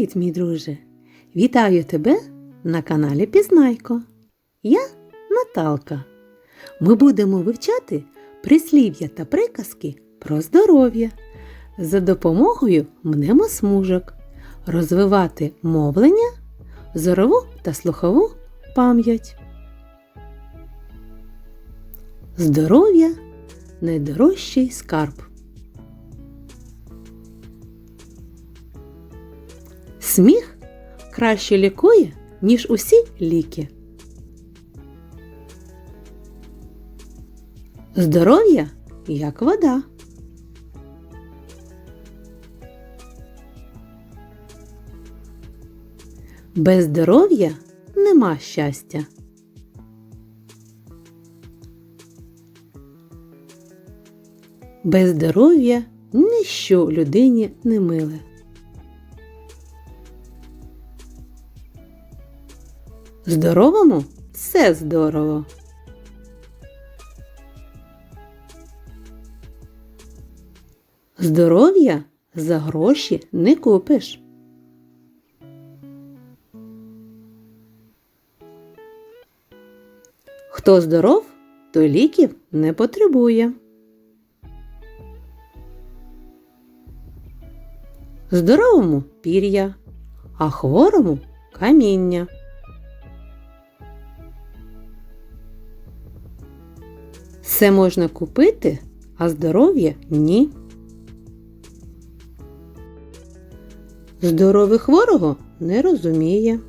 Привіт, мій друже! Вітаю тебе на каналі Пізнайко. Я Наталка. Ми будемо вивчати прислів'я та приказки про здоров'я за допомогою мнемосмужок, розвивати мовлення, зорову та слухову пам'ять. Здоров'я найдорожчий скарб. Сміх краще лікує, ніж усі ліки. Здоров'я як вода. Без здоров'я нема щастя. Без здоров'я ніщо людині не миле. Здоровому все здорово. Здоров'я за гроші не купиш. Хто здоров, той ліків не потребує. Здоровому пір'я, а хворому каміння. Все можна купити, а здоров'я ні. Здоровий хворого не розуміє.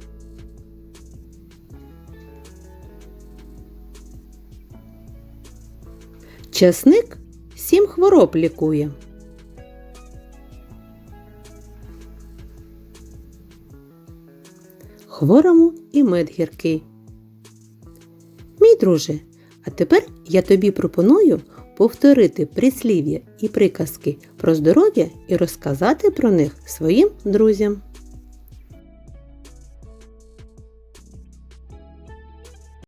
Часник сім хвороб лікує. Хворому і мед гіркий. Мій друже, а тепер я тобі пропоную повторити прислів'я і приказки про здоров'я і розказати про них своїм друзям.